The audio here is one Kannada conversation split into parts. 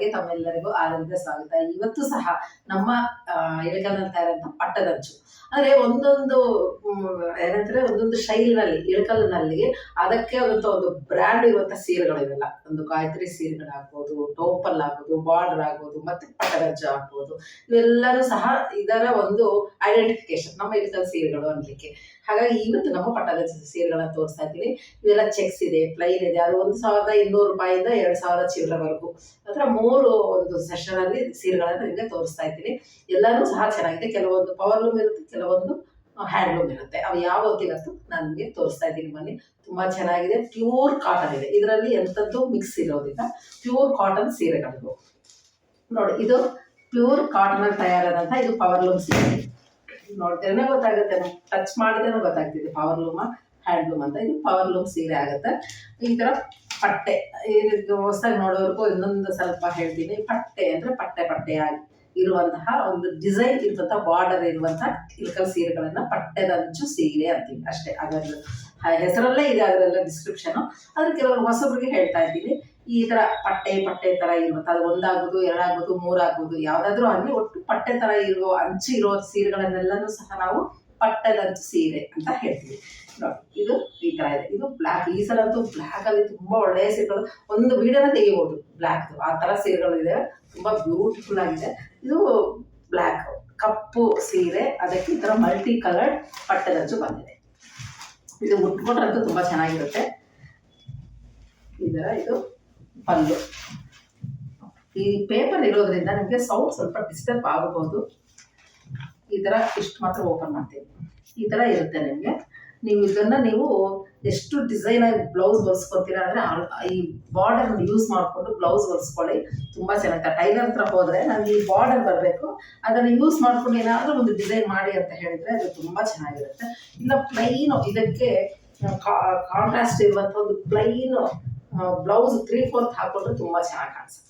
గంటలకి తొమ్మిదిన్నరకు ಆನಂದ ಸ್ವಾಗತ. ಇವತ್ತು ಸಹ ನಮ್ಮ ಇಳಕಲ್ನಲ್ಲಿ ತಯಾರಂತ ಪಟ್ಟದಂಚು ಅಂದ್ರೆ ಒಂದೊಂದು ಏನಂದ್ರೆ ಒಂದೊಂದು ಶೈಲಿನಲ್ಲಿ ಇಳಕಲ್ನಲ್ಲಿ ಅದಕ್ಕೆ ಆದಂತ ಒಂದು ಬ್ರ್ಯಾಂಡ್ ಇರುವಂತ ಸೀರೆಗಳು ಇವೆಲ್ಲ. ಒಂದು ಗಾಯತ್ರಿ ಸೀರೆಗಳಾಗ್ಬೋದು ಟೋಪಲ್ ಆಗ್ಬೋದು ಬಾರ್ಡರ್ ಆಗ್ಬೋದು, ಮತ್ತೆ ಪಟ್ಟದಂಚು ಆಗ್ಬೋದು. ಇವೆಲ್ಲರೂ ಸಹ ಇದರ ಒಂದು ಐಡೆಂಟಿಫಿಕೇಶನ್ ನಮ್ಮ ಇಳಕಲ್ ಸೀರೆಗಳು ಅನ್ಲಿಕ್ಕೆ. ಹಾಗಾಗಿ ಇವತ್ತು ನಮ್ಮ ಪಟ್ಟದಂಚು ಸೀರೆಗಳನ್ನ ತೋರಿಸ್ತಾ ಇದ್ದೀನಿ. ಇವೆಲ್ಲ ಚೆಕ್ಸ್ ಇದೆ ಪ್ಲೈನ್ ಇದೆ. ಅದು ಒಂದು ಸಾವಿರದ ಇನ್ನೂರು ರೂಪಾಯಿಂದ ಎರಡು ಸಾವಿರ ಚೀಲವರೆಗೂ ಮೂರು ಒಂದು ಸೆಷನ್ ಅಲ್ಲಿ ಸೀರೆಗಳನ್ನ ನಿಮಗೆ ತೋರಿಸ್ತಾ ಇದ್ದೀನಿ. ಎಲ್ಲರೂ ಸಹ ಚೆನ್ನಾಗಿದೆ. ಕೆಲವೊಂದು ಪವರ್ ಲೂಮ್ ಇರುತ್ತೆ, ಕೆಲವೊಂದು ಹ್ಯಾಂಡ್ಲೂಮ್ ಇರುತ್ತೆ. ಅವು ಯಾವ ಇವತ್ತು ನಾನು ನಿಮಗೆ ತೋರಿಸ್ತಾ ಇದ್ದೀನಿ ಬನ್ನಿ. ತುಂಬಾ ಚೆನ್ನಾಗಿದೆ. ಪ್ಯೂರ್ ಕಾಟನ್ ಇದೆ. ಇದರಲ್ಲಿ ಎಂಥದ್ದು ಮಿಕ್ಸ್ ಇರೋದಿಲ್ಲ. ಪ್ಯೂರ್ ಕಾಟನ್ ಸೀರೆಗಳು ನೋಡಿ, ಇದು ಪ್ಯೂರ್ ಕಾಟನ್ ಅಲ್ಲಿ ತಯಾರಾದಂತಹ ಇದು ಪವರ್ ಲೂಮ್ ಸೀರೆ. ನೋಡ್ತೇನೆ, ಗೊತ್ತಾಗುತ್ತೆ. ಟಚ್ ಮಾಡಿದ್ರೆ ಗೊತ್ತಾಗ್ತಿದೆ. ಪವರ್ ಲೂಮ ಹ್ಯಾಂಡ್ಲೂಮ್ ಅಂತ. ಇದು ಪವರ್ ಲೂಮ್ ಸೀರೆ ಆಗುತ್ತೆ. ಈ ತರ ಪಟ್ಟೆ ಇದು ಹೊಸದಾಗಿ ನೋಡೋವರೆಗೂ ಇನ್ನೊಂದು ಸ್ವಲ್ಪ ಹೇಳ್ತೀನಿ. ಪಟ್ಟೆ ಅಂದ್ರೆ ಪಟ್ಟೆ ಪಟ್ಟೆಯಾಗಿ ಇರುವಂತಹ ಒಂದು ಡಿಸೈನ್ ಇರುವಂತಹ ಬಾರ್ಡರ್ ಇರುವಂತಹ ಇಲ್ಕಲ್ ಸೀರೆಗಳನ್ನ ಪಟ್ಟೆದಂಚು ಸೀರೆ ಅಂತೀವಿ ಅಷ್ಟೇ. ಅದರಲ್ಲೂ ಹೆಸರಲ್ಲೇ ಇದೆ ಅದರೆಲ್ಲ ಡಿಸ್ಕ್ರಿಪ್ಷನ್ ಅದ್ರ ಕೆಲವರು ಹೊಸಬ್ರಿಗೆ ಹೇಳ್ತಾ ಇದ್ದೀನಿ. ಈ ತರ ಪಟ್ಟೆ ಪಟ್ಟೆ ತರ ಇರುವಂತ, ಅದು ಒಂದಾಗುದು, ಎರಡಾಗುದು, ಮೂರಾಗುದು, ಯಾವ್ದಾದ್ರು ಅಲ್ಲಿ ಒಟ್ಟು ಪಟ್ಟೆ ತರ ಇರುವ ಅಂಚು ಇರೋ ಸೀರೆಗಳನ್ನೆಲ್ಲನೂ ಸಹ ನಾವು ಪಟ್ಟೆದಂಚು ಸೀರೆ ಅಂತ ಹೇಳ್ತೀವಿ. ಇದು ಈ ತರ ಇದೆ. ಇದು ಬ್ಲ್ಯಾಕ್ ಈ ಸಲ ಅಂತೂ ಬ್ಲ್ಯಾಕ್ ಅಲ್ಲಿ ತುಂಬಾ ಒಳ್ಳೆಯ ಸೀರೆಗಳು. ಒಂದು ವಿಡಿಯೋನ ತೆಗಿಬಹುದು ಬ್ಲ್ಯಾಕ್ ಆ ತರ ಸೀರೆಗಳು ಇದೆ. ತುಂಬಾ ಬ್ಯೂಟಿಫುಲ್ ಆಗಿದೆ. ಇದು ಬ್ಲಾಕ್ ಕಪ್ಪು ಸೀರೆ. ಅದಕ್ಕೆ ಈ ತರ ಮಲ್ಟಿ ಕಲರ್ಡ್ ಪಟ್ಟೆದಂಚು ಬಂದಿದೆ. ಇದು ಉಟ್ಕೊಂಡ್ರಂತೂ ತುಂಬಾ ಚೆನ್ನಾಗಿರುತ್ತೆ. ಇದರ ಇದು ಪಲ್ಲು. ಈ ಪೇಪರ್ ಇರೋದ್ರಿಂದ ನಿಮಗೆ ಸೌಂಡ್ ಸ್ವಲ್ಪ ಡಿಸ್ಟರ್ಬ್ ಆಗಬಹುದು ಈ ತರ ಇಷ್ಟು ಮಾತ್ರ ಓಪನ್ ಮಾಡ್ತೀವಿ ಈ ತರ ಇರುತ್ತೆ ನಿಮಗೆ. ನೀವು ಇದನ್ನ ನೀವು ಎಷ್ಟು ಡಿಸೈನ್ ಆಗಿ ಬ್ಲೌಸ್ ಹೊಲ್ಸ್ಕೊತೀರಾ ಅಂದ್ರೆ ಈ ಬಾರ್ಡರ್ ಯೂಸ್ ಮಾಡಿಕೊಂಡು ಬ್ಲೌಸ್ ಹೊಲ್ಸ್ಕೊಳ್ಳಿ. ತುಂಬಾ ಚೆನ್ನಾಗಿ ಟೈಲರ್ ಹತ್ರ ಹೋದ್ರೆ ನನಗೆ ಈ ಬಾರ್ಡರ್ ಬರಬೇಕು. ಅದನ್ನ ಯೂಸ್ ಮಾಡ್ಕೊಂಡು ಏನಾದ್ರೂ ಒಂದು ಡಿಸೈನ್ ಮಾಡಿ ಅಂತ ಹೇಳಿದ್ರೆ ಅದು ತುಂಬಾ ಚೆನ್ನಾಗಿರುತ್ತೆ. ಇಲ್ಲ ಪ್ಲೈನ್ ಇದಕ್ಕೆ ಕಾಂಟ್ರಾಸ್ಟ್ ಇರುವಂತ ಒಂದು ಪ್ಲೈನ್ ಬ್ಲೌಸ್ ತ್ರೀ ಫೋರ್ತ್ ಹಾಕೊಂಡ್ರೆ ತುಂಬಾ ಚೆನ್ನಾಗಿ ಕಾಣಿಸುತ್ತೆ.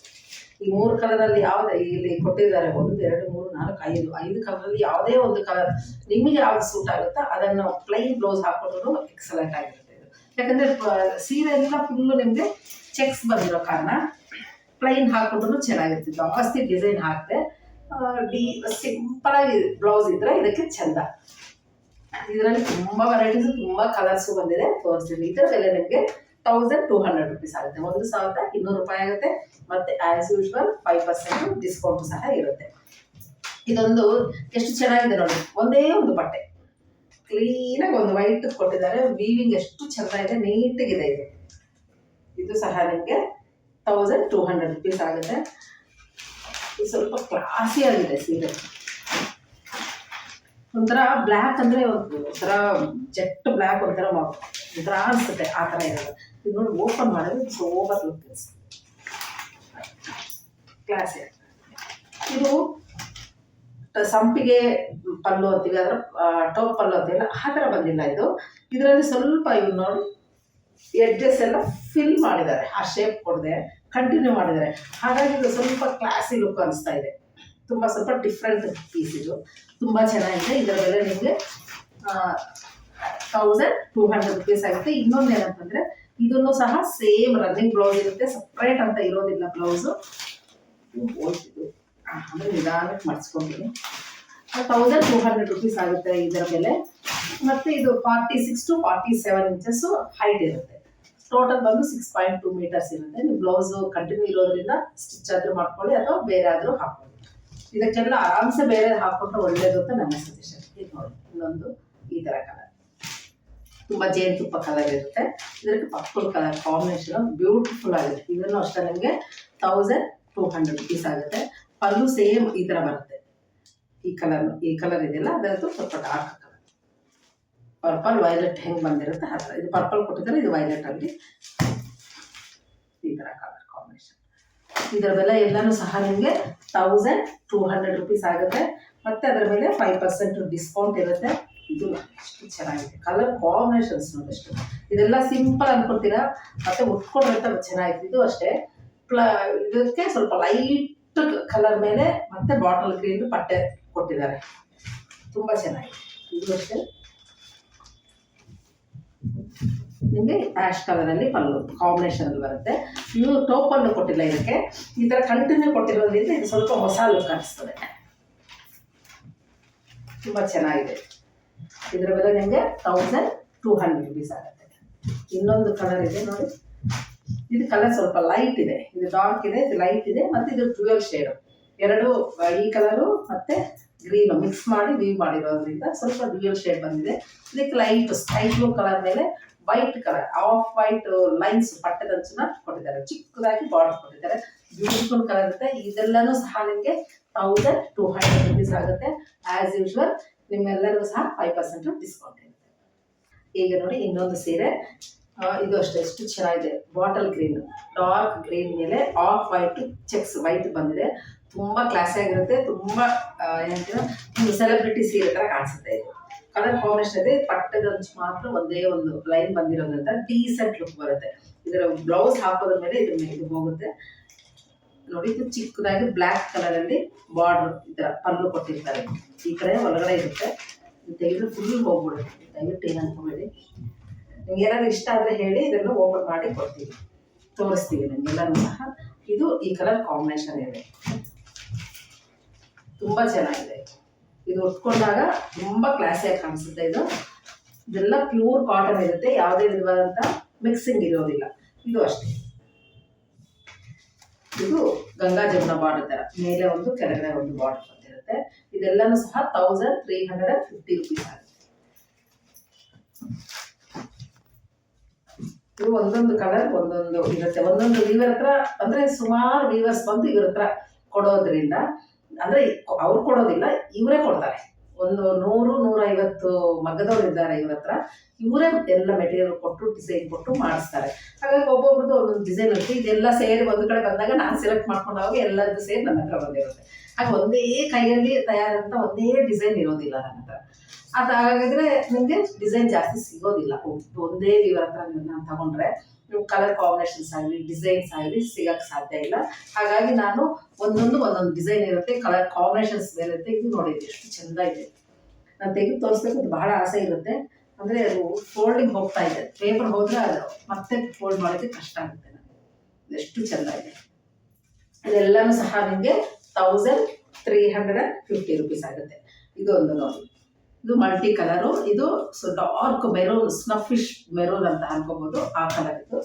ಈ ಮೂರು ಕಲರಲ್ಲಿ ಯಾವ್ದು ಇಲ್ಲಿ ಕೊಟ್ಟಿದ್ದಾರೆ ಒಂದು, ಎರಡು, ಮೂರು, ನಾಲ್ಕು, ಐದು. ಐದು ಕಲರಲ್ಲಿ ಯಾವುದೇ ಒಂದು ಕಲರ್ ನಿಮಗೆ ಯಾವ್ದು ಸೂಟ್ ಆಗುತ್ತೋ ಅದನ್ನು ಪ್ಲೈನ್ ಬ್ಲೌಸ್ ಹಾಕೊಂಡ್ರು ಎಕ್ಸಲೆಂಟ್ ಆಗಿರುತ್ತೆ ಇದು. ಯಾಕಂದ್ರೆ ಸೀರೆ ಎಲ್ಲ ಫುಲ್ಲು ನಿಮಗೆ ಚೆಕ್ಸ್ ಬಂದಿರೋ ಕಾರಣ ಪ್ಲೈನ್ ಹಾಕೊಂಡ್ರು ಚೆನ್ನಾಗಿರ್ತಿತ್ತು. ಜಾಸ್ತಿ ಡಿಸೈನ್ ಹಾಕಿದೆ ಡಿ ಸಿಂಪಲ್ ಆಗಿ ಬ್ಲೌಸ್ ಇದ್ರೆ ಇದಕ್ಕೆ ಚಂದ. ಇದರಲ್ಲಿ ತುಂಬಾ ವೆರೈಟೀಸ್ ತುಂಬಾ ಕಲರ್ಸ್ ಬಂದಿದೆ, ತೋರಿಸ್ತೀನಿ. ಇದರ ಬೆಲೆ ನಿಮಗೆ ತೌಸಂಡ್ ಟೂ ಹಂಡ್ರೆಡ್ ರುಪೀಸ್ ಆಗುತ್ತೆ. ಒಂದು ಸಾವಿರದ ಇನ್ನೂರು ರೂಪಾಯಿ ಆಗುತ್ತೆ. ಮತ್ತೆ as usual five percent discount ಸಹ ಇರುತ್ತೆ. ಇದೊಂದು ಎಷ್ಟು ಚೆನ್ನಾಗಿದೆ ನೋಡಿ. ಒಂದೇ ಒಂದು ಬಟ್ಟೆ. ಕ್ಲೀನಾಗಿ ಒಂದು ವೈಟ್ ಕೊಟ್ಟಿದ್ದಾರೆ. ವೀವಿಂಗ್ ಎಷ್ಟು ಇದೆ ನೀಟಾಗಿದೆ ಇದು. ಇದು ಸಹ ನಿಮಗೆ ತೌಸಂಡ್ ಟೂ ಹಂಡ್ರೆಡ್ ರುಪೀಸ್ ಆಗುತ್ತೆ. ಇದು ಸ್ವಲ್ಪ ಕ್ಲಾಸಿ ಆಗಿದೆ ಸೀರೆ. ಒಂಥರ ಬ್ಲ್ಯಾಕ್ ಅಂದ್ರೆ ಒಂಥರ ಜೆಟ್ ಬ್ಲ್ಯಾಕ್ ಒಂಥರ ಒಂಥರ ಅನ್ಸುತ್ತೆ ಆ ಥರ ಇರೋದು ಇದು ನೋಡಿ ಓಪನ್ ಮಾಡಿದ್ರೆ ಲುಕ್ಸ್ ಕ್ಲಾಸಿ ಇದು ಸಂಪಿಗೆ ಪಲ್ಲು ಅಂತೀವಿ, ಅದರ ಟೋಪ್ ಪಲ್ಲು ಅಂತೀವಲ್ಲ, ಆ ಥರ ಬಂದಿಲ್ಲ ಇದು. ಇದರಲ್ಲಿ ಸ್ವಲ್ಪ ಇವ್ ನೋಡಿ ಎಡ್ಜಸ್ ಎಲ್ಲ ಫಿಲ್ ಮಾಡಿದ್ದಾರೆ. ಆ ಶೇಪ್ ಕೊಡದೆ ಕಂಟಿನ್ಯೂ ಮಾಡಿದ್ದಾರೆ. ಹಾಗಾಗಿ ಇದು ಸ್ವಲ್ಪ ಕ್ಲಾಸಿ ಲುಕ್ ಅನಿಸ್ತಾ ಇದೆ. ತುಂಬ ಸ್ವಲ್ಪ ಡಿಫ್ರೆಂಟ್ ಪೀಸ್ ಇದು. ತುಂಬ ಚೆನ್ನಾಗಿದೆ. ಇದರ ಬೆಲೆ ನಿಮಗೆ ತೌಸಂಡ್ ಟೂ ಹಂಡ್ರೆಡ್ ರುಪೀಸ್ ಆಗುತ್ತೆ. ಇನ್ನೊಂದು ಏನಂತಂದ್ರೆ ಇದನ್ನು ಸಹ ಸೇಮ್ ರನ್ನಿಂಗ್ ಬ್ಲೌಸ್ ಇರುತ್ತೆ. ಸಪ್ರೇಟ್ ಅಂತ ಇರೋದಿಲ್ಲ ಬ್ಲೌಸು ಹೋಯ್ತಿದ್ದು ಆಮೇಲೆ ನಿಧಾನಕ್ಕೆ ಮಡ್ಸ್ಕೊಂತೀನಿ. ತೌಸಂಡ್ ಟೂ ಹಂಡ್ರೆಡ್ ರುಪೀಸ್ ಆಗುತ್ತೆ ಇದರ ಬೆಲೆ. ಮತ್ತೆ ಇದು forty six to forty seven inches height ಇರುತ್ತೆ. ಟೋಟಲ್ ಬಂದು ಸಿಕ್ಸ್ ಪಾಯಿಂಟ್ ಟೂ ಮೀಟರ್ಸ್ ಇರುತ್ತೆ. ನೀವು ಬ್ಲೌಸ್ ಕಂಟಿನ್ಯೂ ಇರೋದ್ರಿಂದ ಸ್ಟಿಚ್ ಆದ್ರೂ ಮಾಡ್ಕೊಳ್ಳಿ, ಅಥವಾ ಬೇರೆ ಆದ್ರೂ ಹಾಕೊಳ್ಳಿ. ಇದಕ್ಕೆಲ್ಲ ಆರಾಮ್ಸೆ ಬೇರೆ ಹಾಕೊಂಡ್ರೆ ಒಳ್ಳೇದು ಅಂತ ನನ್ನ ಸಜೆಷನ್ ಇದು ನೋಡಿ ಇನ್ನೊಂದು ಈ ತರ ಕಲರ್ ತುಂಬಾ ಜೇನುತುಪ್ಪ ಕಲರ್ ಇರುತ್ತೆ. ಇದಕ್ಕೆ ಪರ್ಪಲ್ ಕಲರ್ ಕಾಂಬಿನೇಷನ್ ಬ್ಯೂಟಿಫುಲ್ ಆಗುತ್ತೆ. ಇದನ್ನು ಅಷ್ಟೇ ನಿಮಗೆ ತೌಸಂಡ್ ಟೂ ಹಂಡ್ರೆಡ್ ರುಪೀಸ್ ಆಗುತ್ತೆ. ಪಲ್ಲು ಸೇಮ್ ಈ ತರ ಬರುತ್ತೆ. ಈ ಕಲರ್ ಈ ಕಲರ್ ಇದೆಯಲ್ಲ, ಅದರದ್ದು ಸ್ವಲ್ಪ ಡಾರ್ಕ್ ಕಲರ್ ಪರ್ಪಲ್ ವೈಲೆಟ್ ಹೆಂಗ್ ಬಂದಿರುತ್ತೆ, ಆ ಇದು ಪರ್ಪಲ್ ಕೊಟ್ಟಿದ್ರೆ ಇದು ವೈಲೆಟ್ ಅಲ್ಲಿ ಈ ತರ ಕಲರ್ ಕಾಂಬಿನೇಷನ್ ಇದರ ಬೆಲೆ ಎಲ್ಲನೂ ಸಹ ನಿಮಗೆ ತೌಸಂಡ್ ಟೂ ಹಂಡ್ರೆಡ್ ರುಪೀಸ್ ಆಗುತ್ತೆ. ಮತ್ತೆ ಅದರ ಮೇಲೆ ಫೈವ್ ಪರ್ಸೆಂಟ್ ಡಿಸ್ಕೌಂಟ್ ಇರುತ್ತೆ. ಇದು ಎಷ್ಟು ಚೆನ್ನಾಗಿದೆ. ಕಲರ್ ಕಾಂಬಿನೇಷನ್ಸ್ ನೋಡಷ್ಟು ಇದೆಲ್ಲ ಸಿಂಪಲ್ ಅನ್ಕೊಳ್ತೀರಾ? ಮತ್ತೆ ಉಟ್ಕೊಂಡ್ರೆ ಚೆನ್ನಾಗಿದೆ. ಇದು ಅಷ್ಟೇ. ಪ್ಲ ಇದಕ್ಕೆ ಸ್ವಲ್ಪ ಲೈಟ್ ಕಲರ್ ಮೇಲೆ ಮತ್ತೆ ಬಾಟಲ್ ಗ್ರೀನ್ ಪಟ್ಟೆ ಕೊಟ್ಟಿದ್ದಾರೆ. ತುಂಬಾ ಚೆನ್ನಾಗಿದೆ. ಇದು ಅಷ್ಟೇ. ನಿಮಗೆ ಆ್ಯಶ್ ಕಲರಲ್ಲಿ ಪಲ್ಲು ಕಾಂಬಿನೇಷನ್ ಬರುತ್ತೆ. ಇವು ಟೋಪ್ ಅನ್ನು ಕೊಟ್ಟಿಲ್ಲ ಇದಕ್ಕೆ. ಈ ಥರ ಕಂಟಿನ್ಯೂ ಕೊಟ್ಟಿರೋದ್ರಿಂದ ಇದು ಸ್ವಲ್ಪ ಹೊಸ ಲುಕ್ ಅನಿಸ್ತದೆ. ತುಂಬ ಚೆನ್ನಾಗಿದೆ. ಇದರ ಬೆಲೆ ನಿಮಗೆ ತೌಸಂಡ್ ಟೂ ಹಂಡ್ರೆಡ್ ರುಪೀಸ್ ಆಗುತ್ತೆ. ಇನ್ನೊಂದು ಕಲರ್ ಇದೆ ನೋಡಿ. ಇದು ಕಲರ್ ಸ್ವಲ್ಪ ಲೈಟ್ ಇದೆ. ಇದು ಡಾರ್ಕ್ ಇದೆ, ಇದು ಲೈಟ್ ಇದೆ, ಮತ್ತು ಇದು ಟ್ವೆಲ್ ಶೇಡು ಎರಡು ಈ ಕಲರು ಮತ್ತೆ ಗ್ರೀನ್ ಮಿಕ್ಸ್ ಮಾಡಿ ವೀವ್ ಮಾಡಿರೋದ್ರಿಂದ ಸ್ವಲ್ಪ ಡ್ಯೂಯಲ್ ಶೇಡ್ ಬಂದಿದೆ. ಇದಕ್ಕೆ ಲೈಟ್ ಸ್ಕೈ ಬ್ಲೂ ಕಲರ್ ಮೇಲೆ white colour off white lines ಪಟ್ಟದಂಚನ್ನ ಕೊಟ್ಟಿದ್ದಾರೆ. ಚಿಕ್ಕದಾಗಿ ಬಾರ್ಡರ್ ಕೊಟ್ಟಿದ್ದಾರೆ. ಬ್ಯೂಟಿಫುಲ್ ಕಲರ್ ಇರುತ್ತೆ. ಇದೆಲ್ಲನೂ ಸಹ ನಿಮಗೆ ತೌಸಂಡ್ ಟೂ ಹಂಡ್ರೆಡ್ ರುಪೀಸ್ ಆಗುತ್ತೆ ಆಸ್ ಯೂಶುವಲ್ ನಿಮ್ಮೆಲ್ಲರಿಗೂ ಸಹ ಫೈವ್ ಪರ್ಸೆಂಟ್ ಡಿಸ್ಕೌಂಟ್ ಇರುತ್ತೆ. ಈಗ ನೋಡಿ ಇನ್ನೊಂದು ಸೀರೆ. ಇದು ಅಷ್ಟೇ, ಎಷ್ಟು ಚೆನ್ನಾಗಿದೆ. ಬಾಟಲ್ ಗ್ರೀನ್ ಡಾರ್ಕ್ ಗ್ರೀನ್ ಮೇಲೆ ಆಫ್ ವೈಟ್ ಚೆಕ್ಸ್ ವೈಟ್ ಬಂದಿದೆ. ತುಂಬಾ ಕ್ಲಾಸಿ ಆಗಿರುತ್ತೆ, ತುಂಬಾ ಏನಂತೀವಿ ಸೆಲೆಬ್ರಿಟಿ ಸೀರೆ ತರ ಕಾಣಿಸುತ್ತೆ ಇದು. ಕಲರ್ ಕಾಂಬಿನೇಷನ್ ಇದೆ, ಪಟ್ಟದ ಮಾತ್ರ ಒಂದೇ ಒಂದು ಲೈನ್ ಬಂದಿರೋದ್ರಿಂದ ಡೀಸೆಂಟ್ ಲುಕ್ ಬರುತ್ತೆ. ಇದರ ಬ್ಲೌಸ್ ಹಾಕೋದ್ರ ಮೇಲೆ ಇದು ಇದು ಹೋಗುತ್ತೆ. ನೋಡಿ, ಇದು ಚಿಕ್ಕದಾಗಿ ಬ್ಲ್ಯಾಕ್ ಕಲರ್ ಅಲ್ಲಿ ಬಾರ್ಡರ್ ಈ ಥರ ಪಲ್ಲು ಕೊಟ್ಟಿರ್ತಾರೆ. ಈ ಕಡೆ ಒಳಗಡೆ ಇರುತ್ತೆ. ತೆಗೆದು ಫುಲ್ ಹೋಗ್ಬಿಡುತ್ತೆ. ದಯವಿಟ್ಟು ಏನು ಅನ್ಕೋಬೇಡಿ. ನಿಮ್ಗೆ ಏನಾದ್ರು ಇಷ್ಟ ಆದ್ರೆ ಹೇಳಿ, ಇದನ್ನು ಓಪನ್ ಮಾಡಿ ಕೊಡ್ತೀವಿ ತೋರಿಸ್ತೀವಿ ನಿಮ್ಗೆಲ್ಲನೂ ಸಹ. ಇದು ಈ ಕಲರ್ ಕಾಂಬಿನೇಷನ್ ಇದೆ. ತುಂಬಾ ಚೆನ್ನಾಗಿದೆ. ಇದು ಉಟ್ಕೊಂಡಾಗ ತುಂಬಾ ಕ್ಲಾಸಿಯಾಗಿ ಕಾಣಿಸುತ್ತೆ ಇದು. ಇದೆಲ್ಲ ಪ್ಯೂರ್ ಕಾಟನ್ ಇರುತ್ತೆ. ಯಾವುದೇ ವಿಧವಾದಂಥ ಮಿಕ್ಸಿಂಗ್ ಇರೋದಿಲ್ಲ. ಇದು ಅಷ್ಟೇ. ಇದು ಗಂಗಾ ಜಮುನಾ ಬಾರ್ಡರ್ ತರ, ಮೇಲೆ ಒಂದು, ಕೆಳಗಡೆ ಒಂದು ಬಾರ್ಡರ್ ಬಂದಿರುತ್ತೆ ಇದೆಲ್ಲಾನು ಸಹ thousand three hundred and fifty rupees ಆಗುತ್ತೆ. ಇದು ಒಂದೊಂದು ಕಲರ್ ಒಂದೊಂದು ಇರುತ್ತೆ. ಒಂದೊಂದು ವೀವರ್ ಹತ್ರ, ಅಂದ್ರೆ ಸುಮಾರು ವೀವರ್ಸ್ ಬಂದು ಇವ್ರ ಹತ್ರ ಕೊಡೋದ್ರಿಂದ, ಅಂದ್ರೆ ಅವ್ರು ಕೊಡೋದಿಲ್ಲ, ಇವರೇ ಕೊಡ್ತಾರೆ. ಒಂದು ನೂರು, ನೂರೈವತ್ತು ಮಗದವ್ರು ಇದ್ದಾರೆ ಇವ್ರ ಹತ್ರ. ಇವರೇ ಎಲ್ಲ ಮೆಟೀರಿಯಲ್ ಕೊಟ್ಟು ಡಿಸೈನ್ ಕೊಟ್ಟು ಮಾಡಿಸ್ತಾರೆ. ಹಾಗಾಗಿ ಒಬ್ಬೊಬ್ರದ್ದು ಒಂದೊಂದು ಡಿಸೈನ್ ಇರುತ್ತೆ. ಇದೆಲ್ಲ ಸೇರಿ ಒಂದು ಕಡೆ ಬಂದಾಗ ನಾನು ಸೆಲೆಕ್ಟ್ ಮಾಡ್ಕೊಂಡಾಗ ಎಲ್ಲದ್ದು ಸೇರಿ ನನ್ನ ಹತ್ರ ಬಂದಿರುತ್ತೆ. ಹಾಗೆ ಒಂದೇ ಕೈಯಲ್ಲಿ ತಯಾರಂತ ಒಂದೇ ಡಿಸೈನ್ ಇರೋದಿಲ್ಲ ನನ್ನ ಹತ್ರ. ಅದು ಹಾಗಾದ್ರೆ ನಿಮಗೆ ಡಿಸೈನ್ ಜಾಸ್ತಿ ಸಿಗೋದಿಲ್ಲ. ಒಂದೇ ಇವರ ಹತ್ರ ನಾನು ತಗೊಂಡ್ರೆ. ನೀವು ಕಲರ್ ಕಾಂಬಿನೇಷನ್ಸ್ ಆಗಲಿ ಡಿಸೈನ್ಸ್ ಆಗಲಿ ಸಿಗಕ್ಕೆ ಸಾಧ್ಯ ಇಲ್ಲ. ಹಾಗಾಗಿ ನಾನು ಒಂದೊಂದು ಒಂದೊಂದು ಡಿಸೈನ್ ಇರುತ್ತೆ ಕಲರ್ ಕಾಂಬಿನೇಷನ್ಸ್ ಇರುತ್ತೆ ಇದು ನೋಡಿದ್ವಿ ಎಷ್ಟು ಚೆಂದ ಇದೆ ನಾನು ತೆಗೆದು ತೋರಿಸ್ಬೇಕು ಅಂತ ಬಹಳ ಆಸೆ ಇರುತ್ತೆ. ಅಂದರೆ ಅದು ಫೋಲ್ಡಿಂಗ್ ಹೋಗ್ತಾ ಇದೆ. ಪೇಪರ್ ಹೋದ್ರೆ ಅದು ಮತ್ತೆ ಫೋಲ್ಡ್ ಮಾಡೋಕ್ಕೆ ಕಷ್ಟ ಆಗುತ್ತೆ ನನಗೆ. ಎಷ್ಟು ಚೆಂದ ಇದೆ ಇದೆಲ್ಲನೂ ಸಹ ನಿಮಗೆ thousand three hundred and fifty rupees ಆಗುತ್ತೆ. ಇದು ಒಂದು ನೋಡಿ. ಇದು ಮಲ್ಟಿ ಕಲರು ಇದು ಸೊ ಡಾರ್ಕ್ ಮೆರೂನ್ ಸ್ನಫಿಶ್ ಮೆರೂನ್ ಅಂತ ಅನ್ಕೋಬಹುದು ಆ ಕಲರ್ ಇದು.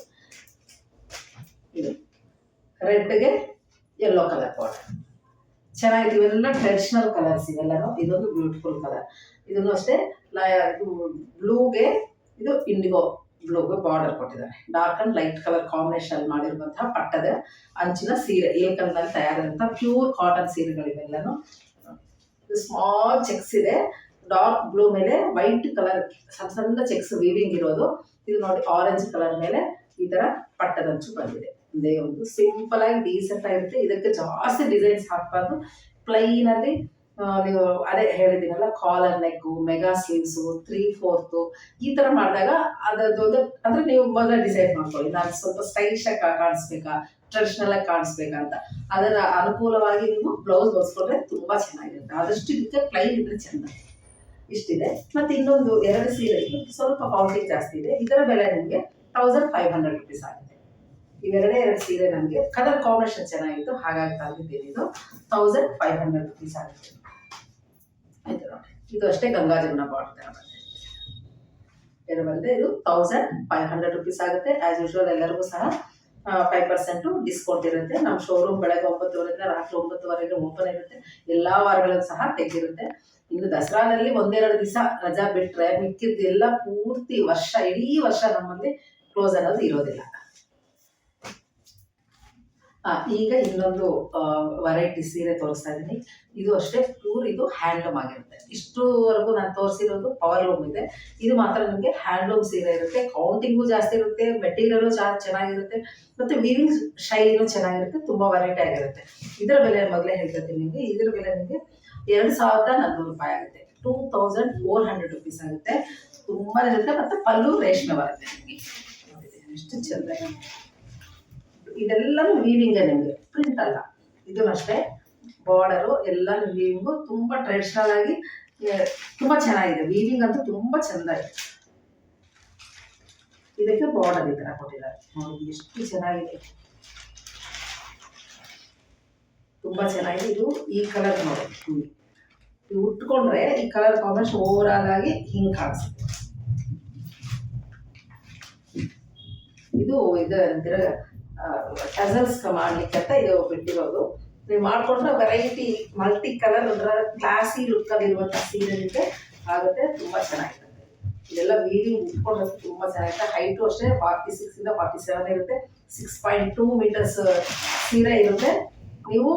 ಇದು. ರೆಡ್ಗೆ ಯೆಲ್ಲೋ ಕಲರ್ ಬಾರ್ಡರ್ ಚೆನ್ನಾಗಿದೆ ಇವೆಲ್ಲ ಟ್ರೆಡಿಷನಲ್ ಕಲರ್ಸ್ ಇವೆಲ್ಲನೂ. ಇದೊಂದು ಬ್ಯೂಟಿಫುಲ್ ಕಲರ್ ಇದನ್ನು ಅಷ್ಟೇ ಬ್ಲೂಗೆ ಇದು ಇಂಡಿಗೋ ಬ್ಲೂಗೆ ಬಾರ್ಡರ್ ಕೊಟ್ಟಿದ್ದಾರೆ. Dark and light colour combination ಮಾಡಿರುವಂತಹ ಪಟ್ಟದ ಅಂಚಿನ ಸೀರೆ ಏಕಲ್ನಲ್ಲಿ ತಯಾರಾದಂತಹ ಪ್ಯೂರ್ ಕಾಟನ್ ಸೀರೆಗಳಿವೆಲ್ಲನೂ. ಸ್ಮಾಲ್ ಚೆಕ್ಸ್ ಇದೆ. ಡಾರ್ಕ್ ಬ್ಲೂ ಮೇಲೆ ವೈಟ್ ಕಲರ್, ಸಣ್ಣ ಸಣ್ಣ ಚೆಕ್ಸ್ ವೀವಿಂಗ್ ಇರೋದು. ಇದು ನೋಡಿ ಆರೆಂಜ್ ಕಲರ್ ಮೇಲೆ ಈ ತರ ಪಟ್ಟದಂಚು ಬಂದಿದೆ. ಇದೇ ಒಂದು ಸಿಂಪಲ್ ಆಗಿ ಡೀಸೆಂಟ್ ಆಗಿರುತ್ತೆ. ಇದಕ್ಕೆ ಜಾಸ್ತಿ ಡಿಸೈನ್ಸ್ ಹಾಕಬಾರ್ದು. ಪ್ಲೈನ್ ಅಲ್ಲಿ ನೀವು ಅದೇ ಹೇಳಿದ್ದೀನಲ್ಲ collar neck mega sleeves three fourth ಈ ತರ ಮಾಡಿದಾಗ ಅದರದ್ದು ಅಂದ್ರೆ ನೀವು ಮೊದಲ ಡಿಸೈಡ್ ಮಾಡ್ಕೊಳ್ಳಿ. ನಾನು ಸ್ವಲ್ಪ ಸ್ಟೈಲಿಶ್ ಆಗಿ ಕಾಣಿಸ್ಬೇಕಾ? ಟ್ರೆಡಿಷನಲ್ ಆಗಿ ಕಾಣಿಸ್ಬೇಕಾ ಅದರ ಅನುಕೂಲವಾಗಿ ನೀವು ಬ್ಲೌಸ್ ಬಳಸ್ಕೊಂಡ್ರೆ ತುಂಬಾ ಚೆನ್ನಾಗಿರುತ್ತೆ. ಆದಷ್ಟು ಇದಕ್ಕೆ ಪ್ಲೈನ್ ಇದ್ರೆ ಚೆಂದ ಇಷ್ಟಿದೆ. ಮತ್ತೆ ಇನ್ನೊಂದು ಎರಡು ಸೀರೆ ಸ್ವಲ್ಪ ಕಾಸ್ಟ್ಲಿ ಜಾಸ್ತಿ ಇದೆ. ಇದರ ಬೆಲೆ ನಿಮಗೆ ತೌಸಂಡ್ ಫೈವ್ ಹಂಡ್ರೆಡ್ ರುಪೀಸ್ ಆಗಿದೆ. ಇವೆರಡೇ ಎರಡು ಸೀರೆ ನನಗೆ ಕಲರ್ ಕಾಂಬಿನೇಷನ್ ಚೆನ್ನಾಗಿತ್ತು. ಹಾಗಾಗಿ ತಂದಿದ್ದೀನಿ ಇದು ತೌಸಂಡ್ ಫೈವ್ ಹಂಡ್ರೆಡ್ ರುಪೀಸ್ ಆಗಿದೆ. ಆಯ್ತು ಇದು ಅಷ್ಟೇ ಗಂಗಾ ಜಮನ ಬಾರ್ಡರ್ ತರ ಬಂದರೆ ಇದು ತೌಸಂಡ್ ಫೈವ್ ಹಂಡ್ರೆಡ್ ರುಪೀಸ್ ಆಗುತ್ತೆ. ಆಸ್ ಯೂಶುವಲ್ ಎಲ್ಲರಿಗೂ ಸಹ ಫೈವ್ ಪರ್ಸೆಂಟು ಡಿಸ್ಕೌಂಟ್ ಇರುತ್ತೆ. ನಮ್ಮ ಶೋರೂಮ್ ಬೆಳಗ್ಗೆ ಒಂಬತ್ತುವರೆಯಿಂದ ರಾತ್ರಿ ಒಂಬತ್ತುವರೆಗೆ ಓಪನ್ ಇರುತ್ತೆ. ಎಲ್ಲ ವಾರಗಳಲ್ಲೂ ಸಹ ತೆಗೆದಿರುತ್ತೆ. ಇನ್ನು ದಸರಾದಲ್ಲಿ ಒಂದೆರಡು ದಿವಸ ರಜಾ ಬಿಟ್ರೆ ಮಿಕ್ಕಿದ್ದೆಲ್ಲ ಪೂರ್ತಿ ವರ್ಷ, ಇಡೀ ವರ್ಷ ನಮ್ಮಲ್ಲಿ ಕ್ಲೋಸ್ ಅನ್ನೋದು ಇರೋದಿಲ್ಲ. ಈಗ ಇನ್ನೊಂದು ವೆರೈಟಿ ಸೀರೆ ತೋರಿಸ್ತಾ ಇದ್ದೀನಿ. ಇದು ಅಷ್ಟೇ ಪೂರ್ ಇದು ಹ್ಯಾಂಡ್ಲೂಮ್ ಆಗಿರುತ್ತೆ. ಇಷ್ಟುವರೆಗೂ ನಾನು ತೋರಿಸಿರೋದು ಪವರ್ ಲೂಮ್ ಇದೆ. ಇದು ಮಾತ್ರ ನಿಮಗೆ ಹ್ಯಾಂಡ್ಲೂಮ್ ಸೀರೆ ಇರುತ್ತೆ. ಕೌಂಟಿಂಗು ಜಾಸ್ತಿ ಇರುತ್ತೆ ಮೆಟೀರಿಯಲು ಚೆನ್ನಾಗಿರುತ್ತೆ, ಮತ್ತೆ ವೀವಿಂಗ್ ಶೈಲಿನೂ ಚೆನ್ನಾಗಿರುತ್ತೆ, ತುಂಬಾ ವೆರೈಟಿ ಆಗಿರುತ್ತೆ. ಇದರ ಬೆಲೆ ಮೊದಲೇ ಹೇಳ್ತಿರ್ತೀನಿ ನಿಮಗೆ. ಇದರ ಬೆಲೆ ನಿಮಗೆ ಎರಡು ಸಾವಿರದ ನಾನ್ನೂರು ರೂಪಾಯಿ ಆಗುತ್ತೆ. Two thousand four hundred rupees ಆಗುತ್ತೆ. ತುಂಬಾ ಇರುತ್ತೆ ಮತ್ತೆ ಪಲ್ಲು ರೇಷ್ಮೆ ಬರುತ್ತೆ ಎಷ್ಟು ಚಂದ ಇದೆ. ಇದೆಲ್ಲನೂ ವೀವಿಂಗ್ ನಿಮಗೆ. ಪ್ರಿಂಟ್ ಅಲ್ಲ. ಇದು ಅಷ್ಟೇ. ಬಾರ್ಡರು ಎಲ್ಲ ವೀವಿಂಗು ತುಂಬಾ ಟ್ರೆಡಿಷನಲ್ ಆಗಿ ತುಂಬಾ ಚೆನ್ನಾಗಿದೆ. ವೀವಿಂಗ್ ಅಂತೂ ತುಂಬಾ ಚೆಂದ ಇದೆ. ಇದಕ್ಕೆ ಬಾರ್ಡರ್ ಈ ತರ ಕೊಟ್ಟಿದ್ದಾರೆ. ನೋಡಿ, ಎಷ್ಟು ಚೆನ್ನಾಗಿದೆ. ತುಂಬಾ ಚೆನ್ನಾಗಿದೆ. ಇದು ಈ ಕಲರ್ ನೋಡಿ. ಇದು ಉಟ್ಕೊಂಡ್ರೆ ಈ ಕಲರ್ ಕಾಂಬಿನೇಷನ್ ಓವರ್ ಆಲ್ ಆಗಿ ಹಿಂಗೆ ಕಾಣಿಸುತ್ತೆ. ಇದು ಇದು ಅಂತೀರ ಟಸಲ್ಸ್ ಮಾಡ್ಲಿಕ್ಕೆ ಅಂತ ಇದು ಬಿಟ್ಟಿರೋದು. ನೀವು ಮಾಡ್ಕೊಂಡ್ರೆ ವೆರೈಟಿ ಮಲ್ಟಿ ಕಲರ್ ಒಂಥರ ಕ್ಲಾಸಿ ಲುಕ್ ಅಲ್ಲಿ ಇರುವಂತ ಸೀರೆ ಆಗುತ್ತೆ, ತುಂಬಾ ಚೆನ್ನಾಗಿರುತ್ತೆ. ಇದೆಲ್ಲ ವೀಡಿ ಉಟ್ಕೊಂಡ್ರೆ ತುಂಬಾ ಚೆನ್ನಾಗಿರುತ್ತೆ. ಹೈಟು ಅಷ್ಟೇ ಫಾರ್ಟಿ ಇಂದ ಫಾರ್ಟಿ ಸೆವೆನ್ ಇರುತ್ತೆ ಸಿಕ್ಸ್ ಪಾಯಿಂಟ್ ಟೂ ಮೀಟರ್ಸ್ ಸೀರೆ ಇರುತ್ತೆ. ನೀವು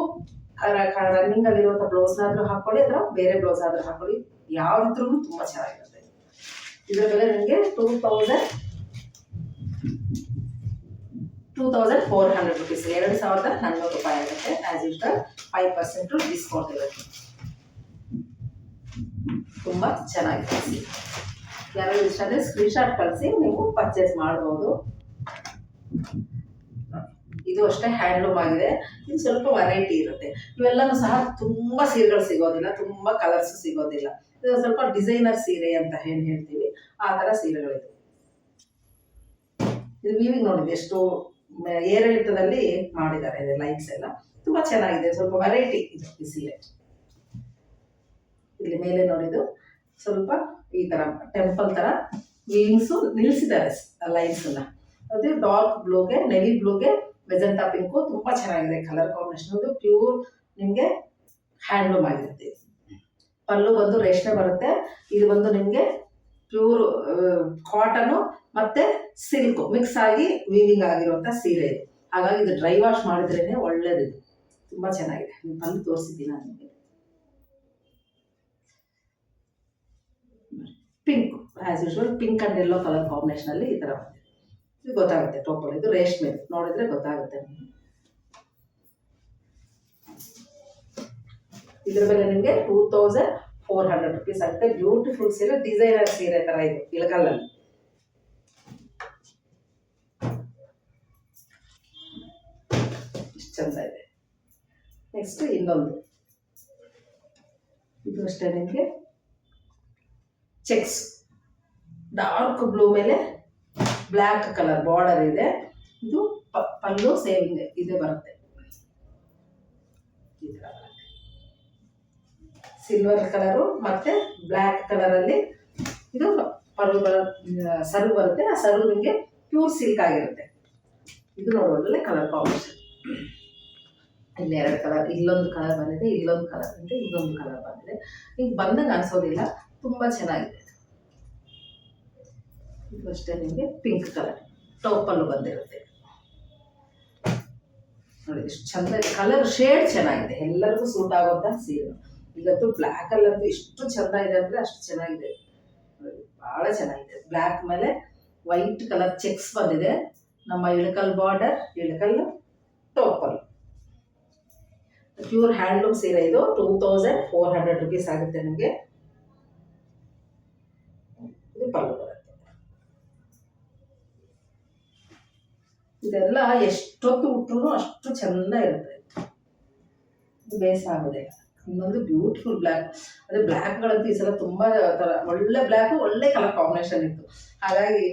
ರನ್ನಿಂಗ್ ಅಲ್ಲಿರುವಂಥ ಬ್ಲೌಸ್ ಆದ್ರೂ ಹಾಕೊಳ್ಳಿ ಅಥವಾ ಬೇರೆ ಬ್ಲೌಸ್ ಆದ್ರೂ ಹಾಕೊಳ್ಳಿ. ಯಾವ್ದಿದ್ರೂ ತುಂಬಾ ಚೆನ್ನಾಗಿರುತ್ತೆ. ಇದರ ಬೆಲೆ ನಿಮಗೆ two thousand two thousand four hundred rupees ಎರಡು ಸಾವಿರದ ನಲ್ವತ್ತು ರೂಪಾಯಿ ಆಗುತ್ತೆ. As usual five percent discount ಇರುತ್ತೆ. ತುಂಬಾ ಚೆನ್ನಾಗಿದೆ. ಯಾರು ಇಷ್ಟ ಅಂದರೆ ಸ್ಕ್ರೀನ್ಶಾಟ್ ಕಳಿಸಿ, ನೀವು ಪರ್ಚೇಸ್ ಮಾಡ್ಬೋದು. ಇದು ಅಷ್ಟೇ ಹ್ಯಾಂಡ್ಲೂಮ್ ಆಗಿದೆ. ಇದು ಸ್ವಲ್ಪ ವೆರೈಟಿ ಇರುತ್ತೆ. ಇವೆಲ್ಲನೂ ಸಹ ತುಂಬ ಸೀರೆಗಳು ಸಿಗೋದಿಲ್ಲ, ತುಂಬ ಕಲರ್ಸ್ ಸಿಗೋದಿಲ್ಲ. ಇದು ಸ್ವಲ್ಪ ಡಿಸೈನರ್ ಸೀರೆ ಅಂತ ಏನು ಹೇಳ್ತೀವಿ, ಆ ಥರ ಸೀರೆಗಳಿದೆ. ಇದು ವೀವಿಂಗ್ ನೋಡಿದೆ ಎಷ್ಟು ಏರಿಳಿತದಲ್ಲಿ ಮಾಡಿದ್ದಾರೆ ಇದೆ ಲೈನ್ಸ್ ಎಲ್ಲ. ತುಂಬಾ ಚೆನ್ನಾಗಿದೆ, ಸ್ವಲ್ಪ ವೆರೈಟಿ ಇದು ಈ ಸೀರೆ. ಇಲ್ಲಿ ಮೇಲೆ ನೋಡಿದ್ದು ಸ್ವಲ್ಪ ಈ ತರ ಟೆಂಪಲ್ ತರ ವೀವಿಂಗ್ಸು ನಿಲ್ಲಿಸಿದ್ದಾರೆ ಲೈನ್ಸ್ ಅಲ್ಲ ಅದು ಡಾರ್ಕ್ ಬ್ಲೂಗೆ ನೆವಿ ಬ್ಲೂಗೆ ಮೆಜೆಂಟಾ ಪಿಂಕು ತುಂಬಾ ಚೆನ್ನಾಗಿದೆ ಕಲರ್ ಕಾಂಬಿನೇಷನ್. ಅದು ಪ್ಯೂರ್ ನಿಮಗೆ ಹ್ಯಾಂಡ್ಲೂಮ್ ಆಗಿರುತ್ತೆ. ಪಲ್ಲು ಬಂದು ರೇಷ್ಮೆ ಬರುತ್ತೆ. ಇದು ಬಂದು ನಿಮಗೆ ಪ್ಯೂರ್ ಕಾಟನು ಮತ್ತೆ ಸಿಲ್ಕ್. ಮಿಕ್ಸ್ ಆಗಿ ವೀವಿಂಗ್ ಆಗಿರುವಂತ ಸೀರೆ ಇದು. ಹಾಗಾಗಿ ಇದು ಡ್ರೈ ವಾಶ್ ಮಾಡಿದ್ರೇನೆ ಒಳ್ಳೇದಿದು. ತುಂಬಾ ಚೆನ್ನಾಗಿದೆ. ಪಲ್ಲು ತೋರಿಸಿದ್ದೀನಿ ನಾನು ನಿಮಗೆ? Pink as usual pink and yellow colour combination ಅಲ್ಲಿ ಈ ತರ ಬಂದಿದೆ. ಇದು ಗೊತ್ತಾಗುತ್ತೆ ಟೋಪಲ್ ಇದು ರೇಷ್ಮೆ. ನೋಡಿದ್ರೆ ಗೊತ್ತಾಗುತ್ತೆ. ನಿಮಗೆ ಇದ್ರ ಬೆಲೆ ನಿಮಗೆ two thousand four hundred rupees ಆಗುತ್ತೆ. ಬ್ಯೂಟಿಫುಲ್ ಸೀರೆ ಡಿಸೈನರ್ ಸೀರೆ ತರ ಇದು, ಇಳಕಲ್ಲಲ್ಲಿ. ಇಷ್ಟು ಚಂದ ಇದೆ. ನೆಕ್ಸ್ಟ್ ಇನ್ನೊಂದು. ಇದು ಅಷ್ಟೇ ನಿಮಗೆ. ಚೆಕ್ಸ್ ಡಾರ್ಕ್ ಬ್ಲೂ ಮೇಲೆ ಬ್ಲ್ಯಾಕ್ ಕಲರ್ ಬಾರ್ಡರ್ ಇದೆ. ಇದು ಪಲ್ಲು ಸೇವಿಂಗ್ ಇದೆ ಬರುತ್ತೆ. ಸಿಲ್ವರ್ ಕಲರು ಮತ್ತೆ ಬ್ಲ್ಯಾಕ್ ಕಲರಲ್ಲಿ ಇದು ಪಲ್ಲು ಸರು ಬರುತ್ತೆ. ಆ ಸರು ನಿಮಗೆ ಪ್ಯೂರ್ ಸಿಲ್ಕ್ ಆಗಿರುತ್ತೆ. ಇದು ನೋಡೋದಲ್ಲೇ ಕಲರ್ ಕಾಂಬಿನೇಷನ್ ಇಲ್ಲಿ ಎರಡು ಕಲರ್ ಇಲ್ಲೊಂದು ಕಲರ್ ಬಂದಿದೆ, ಇಲ್ಲೊಂದು ಕಲರ್ ಬಂದಿದೆ ಇಲ್ಲೊಂದು ಕಲರ್ ಬಂದಿದೆ. ಈಗ ಬಂದಂಗೆ ಅನ್ಸೋದಿಲ್ಲ. ತುಂಬ ಚೆನ್ನಾಗಿದೆ. ಇದು ಅಷ್ಟೇ ನಿಮಗೆ ಪಿಂಕ್ ಕಲರ್ ಟೋಪಲ್ಲು ಬಂದಿರುತ್ತೆ. ನೋಡಿ, ಎಷ್ಟು ಚಂದ ಕಲರ್ ಶೇಡ್ ಚೆನ್ನಾಗಿದೆ. ಎಲ್ಲರಿಗೂ ಸೂಟ್ ಆಗುವಂತಹ ಸೀರೆ ಈಗಂತೂ ಬ್ಲ್ಯಾಕ್ ಅಲ್ಲಂತೂ ಎಷ್ಟು ಚಂದ ಇದೆ ಅಂದ್ರೆ ಅಷ್ಟು ಚೆನ್ನಾಗಿದೆ. ಬಹಳ ಚೆನ್ನಾಗಿದೆ. ಬ್ಲ್ಯಾಕ್ ಮೇಲೆ ವೈಟ್ ಕಲರ್ ಚೆಕ್ಸ್ ಬಂದಿದೆ. ನಮ್ಮ ಇಳಕಲ್ ಬಾರ್ಡರ್ ಇಳಕಲ್ ಟೋಪಲ್ ಪ್ಯೂರ್ ಹ್ಯಾಂಡ್ಲೂಮ್ ಸೀರೆ ಇದು. Two thousand four hundred rupees ಆಗುತ್ತೆ ನಿಮಗೆ ಇದು ಪಲ್ಲು ಬರುತ್ತೆ ಇದೆಲ್ಲ ಎಷ್ಟೊತ್ತು ಉಟ್ರು ಅಷ್ಟು ಚೆಂದ ಇರುತ್ತೆ. ಬೇಸಾಗೋದೇ. ಇನ್ನೊಂದು ಬ್ಯೂಟಿಫುಲ್ ಬ್ಲ್ಯಾಕ್ ಅದೇ ಬ್ಲ್ಯಾಕ್ಗಳಂತೂ ಈ ಸಲ ತುಂಬ ಥರ ಒಳ್ಳೆ ಬ್ಲ್ಯಾಕು ಒಳ್ಳೆ ಕಲರ್ ಕಾಂಬಿನೇಷನ್ ಇತ್ತು. ಹಾಗಾಗಿ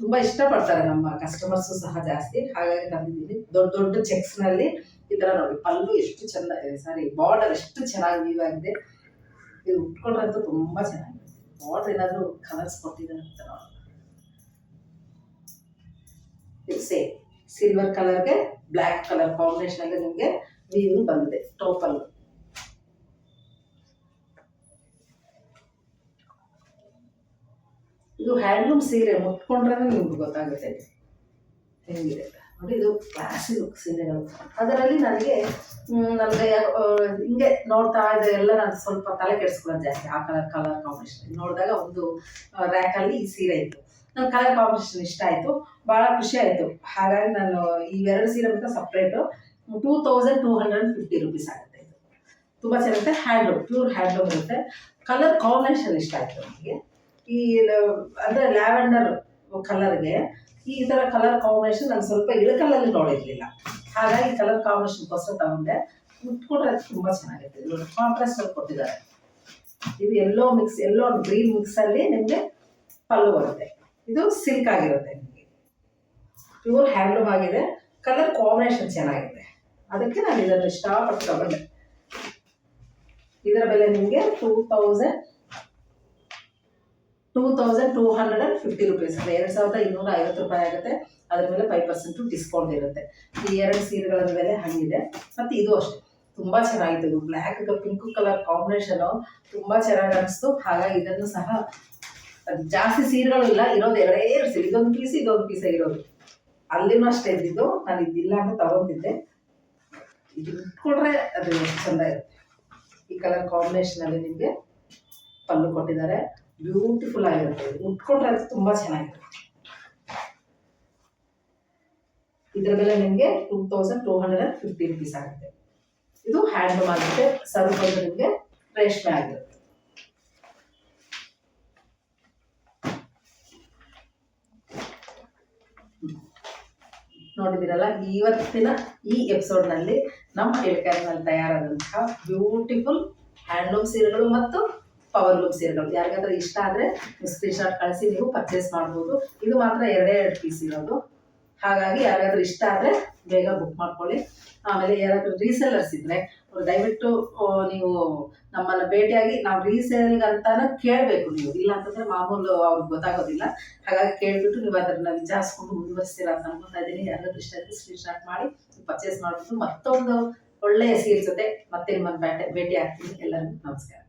ತುಂಬ ಇಷ್ಟಪಡ್ತಾರೆ ನಮ್ಮ ಕಸ್ಟಮರ್ಸು ಸಹ ಜಾಸ್ತಿ. ಹಾಗಾಗಿ ತಂದಿದ್ದೀನಿ. ದೊಡ್ಡ ದೊಡ್ಡ ಚೆಕ್ಸ್ನಲ್ಲಿ ಈ ಥರ ನೋಡಿ. ಪಲ್ಲು ಎಷ್ಟು ಚೆಂದ ಸಾರಿ ಬಾರ್ಡರ್ ಎಷ್ಟು ಚೆನ್ನಾಗಿ ವೀವ್ ಆಗಿದೆ. ಇದು ಉಟ್ಕೊಂಡ್ರಂತೂ ತುಂಬ ಚೆನ್ನಾಗಿದೆ. ಬಾರ್ಡರ್ ಏನಾದರೂ ಕಲರ್ಸ್ ಕೊಟ್ಟಿದ್ದಾರೆ ಅಂತ ಇದು ಸೇಮ್ ಸಿಲ್ವರ್ ಕಲರ್ಗೆ ಬ್ಲ್ಯಾಕ್ ಕಲರ್ ಕಾಂಬಿನೇಷನ್ ನಿಮಗೆ ವೀವಿಂಗ್ ಬಂದಿದೆ ಟೋಪಲ್ ಇದು ಹ್ಯಾಂಡ್ಲೂಮ್ ಸೀರೆ ಮುಟ್ಕೊಂಡ್ರೆ ನಿಮ್ಗೆ ಗೊತ್ತಾಗುತ್ತೆ ಹೆಂಗಿದೆ ನೋಡಿ, ಇದು ಕ್ಲಾಸಿ ಲುಕ್ ಸೀರೆಗಳು ಅದರಲ್ಲಿ ನನಗೆ ನನಗೆ ಹಿಂಗೆ ನೋಡ್ತಾ ಇದೆ ಎಲ್ಲ ನಾನು ಸ್ವಲ್ಪ ತಲೆ ಕೆಡಿಸ್ಕೊಳ್ಳೋದು ಜಾಸ್ತಿ, ಆ ಕಲರ್ ಕಲರ್ ಕಾಂಬಿನೇಷನ್ ನೋಡಿದಾಗ ಒಂದು ರ್ಯಾಕಲ್ಲಿ ಈ ಸೀರೆ ಇತ್ತು. ನನ್ನ ಕಲರ್ ಕಾಂಬಿನೇಷನ್ ಇಷ್ಟ ಆಯಿತು. ಭಾಳ ಖುಷಿ ಆಯಿತು. ಹಾಗಾಗಿ ನಾನು ಇವೆರಡು ಸೀರೆ ಮತ್ತು separate two thousand two hundred fifty rupees ಆಗುತ್ತೆ ಇದು. ತುಂಬ ಚೆನ್ನಾಗಿರುತ್ತೆ ಹ್ಯಾಂಡ್ಲೂಮ್ ಪ್ಯೂರ್ ಹ್ಯಾಂಡ್ಲೂಮ್ ಇರುತ್ತೆ. ಕಲರ್ ಕಾಂಬಿನೇಷನ್ ಇಷ್ಟ ಆಯಿತು ನನಗೆ ಈ ಅಂದರೆ ಲ್ಯಾವೆಂಡರ್ ಕಲರ್ಗೆ ಈ ಥರ ಕಲರ್ ಕಾಂಬಿನೇಷನ್ ನಾನು ಸ್ವಲ್ಪ ಇಳಕಲ್ಲಲ್ಲಿ ನೋಡಿರಲಿಲ್ಲ. ಹಾಗಾಗಿ ಕಲರ್ ಕಾಂಬಿನೇಷನ್ಗೋಸ್ಕರ ತಗೊಂಡೆ. ಉಟ್ಕೊಂಡ್ರೆ ಅದು ತುಂಬ ಚೆನ್ನಾಗಿರುತ್ತೆ. ನೋಡಿ ಕಾಂಟ್ರಾಸ್ಟ್ ಕೊಟ್ಟಿದ್ದಾರೆ. ಇದು ಎಲ್ಲೋ ಮಿಕ್ಸ್ ಎಲ್ಲೋ ಗ್ರೀನ್ ಮಿಕ್ಸಲ್ಲಿ ನಿಮಗೆ ಪಲ್ಲು ಬರುತ್ತೆ. ಇದು ಸಿಲ್ಕ್ ಆಗಿರುತ್ತೆ ನಿಮಗೆ. ಪ್ಯೂರ್ ಹ್ಯಾಂಡ್ಲೂಮ್ ಆಗಿದೆ. ಕಲರ್ ಕಾಂಬಿನೇಷನ್ ಚೆನ್ನಾಗಿದೆ. ಅದಕ್ಕೆ ನಾನು ಇದನ್ನು ಇಷ್ಟಪಟ್ಟು ತಗೊಂಡೆ. ಇದರ ಬೆಲೆ ನಿಮಗೆ two thousand two thousand two hundred and fifty rupees ಅಂದರೆ ಎರಡು ಸಾವಿರದ ಇನ್ನೂರ ಐವತ್ತು ರೂಪಾಯಿ ಆಗುತ್ತೆ. ಅದ್ರ ಮೇಲೆ ಫೈವ್ ಪರ್ಸೆಂಟು ಡಿಸ್ಕೌಂಟ್ ಇರುತ್ತೆ. ಈ ಎರಡು ಸೀರೆಗಳ ಬೆಲೆ ಹಂಗಿದೆ. ಮತ್ತು ಇದು ಅಷ್ಟೇ. ತುಂಬ ಚೆನ್ನಾಗಿತ್ತು. ಇದು ಬ್ಲ್ಯಾಕ್ ಪಿಂಕ್ ಕಲರ್ ಕಾಂಬಿನೇಷನು ತುಂಬ ಚೆನ್ನಾಗಿ ಅನಿಸ್ತು. ಹಾಗಾಗಿ ಇದನ್ನು ಸಹ ಅದು ಜಾಸ್ತಿ ಸೀರೆಗಳು ಇಲ್ಲ, ಇರೋದು ಎರಡೇ ಎರಡು ಸೀರೆ ಇದೊಂದು ಪೀಸ್ ಇದೊಂದು ಪೀಸ ಇರೋದು ಅಲ್ಲಿನೂ ಅಷ್ಟೇ ಇದ್ದಿದ್ದು. ನಾನು ಇದಿಲ್ಲ ಅಂತ ತಗೊಂಡಿದ್ದೆ. ಇದು ಇಟ್ಕೊಂಡ್ರೆ ಅದು ಚಂದ ಇರುತ್ತೆ. ಈ ಕಲರ್ ಕಾಂಬಿನೇಷನ್ ಅಲ್ಲಿ ನಿಮಗೆ ಪಲ್ಲು ಕೊಟ್ಟಿದ್ದಾರೆ. ಬ್ಯೂಟಿಫುಲ್ ಆಗಿರುತ್ತೆ. ಉಟ್ಕೊಂಡ್ರೆ ಅದು ತುಂಬಾ ಚೆನ್ನಾಗಿರುತ್ತೆ. ಇದರ ಬೆಲೆ ನಿಮಗೆ two thousand two hundred and fifty rupees ಆಗುತ್ತೆ. ಇದು ಹ್ಯಾಂಡ್ಲೂಮ್ ಆಗುತ್ತೆ ಸರ್ವ್ ನಿಮಗೆ ರೇಷ್ಮೆ ಆಗಿರುತ್ತೆ. ನೋಡಿದಿರಲ್ಲ? ಇವತ್ತಿನ ಈ ಎಪಿಸೋಡ್ನಲ್ಲಿ ನಮ್ಮ ನಲ್ಲಿ ತಯಾರಾದಂತಹ ಬ್ಯೂಟಿಫುಲ್ ಹ್ಯಾಂಡ್ಲೂಮ್ ಸೀರೆಗಳು ಮತ್ತು ಪವರ್ ಲೂಮ್ ಸೀರೆಗಳು. ಯಾರಿಗಾದ್ರೂ ಇಷ್ಟ ಆದರೆ ನೀವು ಸ್ಕ್ರೀನ್ಶಾಟ್ ಕಳಿಸಿ, ನೀವು ಪರ್ಚೇಸ್ ಮಾಡ್ಬೋದು. ಇದು ಮಾತ್ರ ಎರಡೇ ಎರಡು ಪೀಸ್ ಇರೋದು. ಹಾಗಾಗಿ ಯಾರಾದರೂ ಇಷ್ಟ ಆದರೆ ಬೇಗ ಬುಕ್ ಮಾಡ್ಕೊಳ್ಳಿ. ಆಮೇಲೆ ಯಾರಾದರೂ ರೀಸೆಲ್ಲರ್ಸ್ ಇದ್ದರೆ ಅವ್ರು ದಯವಿಟ್ಟು ನೀವು ನಮ್ಮನ್ನು ಭೇಟಿಯಾಗಿ ನಾವು ರೀಸೇಲ್ಗೆ ಅಂತಾನೆ ಕೇಳಬೇಕು ನೀವು. ಇಲ್ಲ ಅಂತಂದರೆ ಮಾಮೂಲು ಅವ್ರಿಗೆ ಗೊತ್ತಾಗೋದಿಲ್ಲ. ಹಾಗಾಗಿ ಕೇಳಿಬಿಟ್ಟು ನೀವು ಅದನ್ನು ವಿಚಾರಿಸ್ಕೊಂಡು ಮುಂದುವರಿಸ್ತೀರಾ ಅಂತ ಅನ್ಕೊತಾ ಇದ್ದೀನಿ. ಯಾರಾದ್ರೂ ಇಷ್ಟ ಇದ್ದರೆ ಸ್ಕ್ರೀನ್ ಶಾಟ್ ಮಾಡಿ ಪರ್ಚೇಸ್ ಮಾಡ್ಬಿಟ್ಟು ಮತ್ತೊಂದು ಒಳ್ಳೆಯ ಸೀರೆ ಜೊತೆ ಮತ್ತೆ ನಿಮ್ಮನ್ನು ಭೇಟಿ ಭೇಟಿ ಆಗ್ತೀನಿ ಎಲ್ಲರಿಗೂ ನಮಸ್ಕಾರ.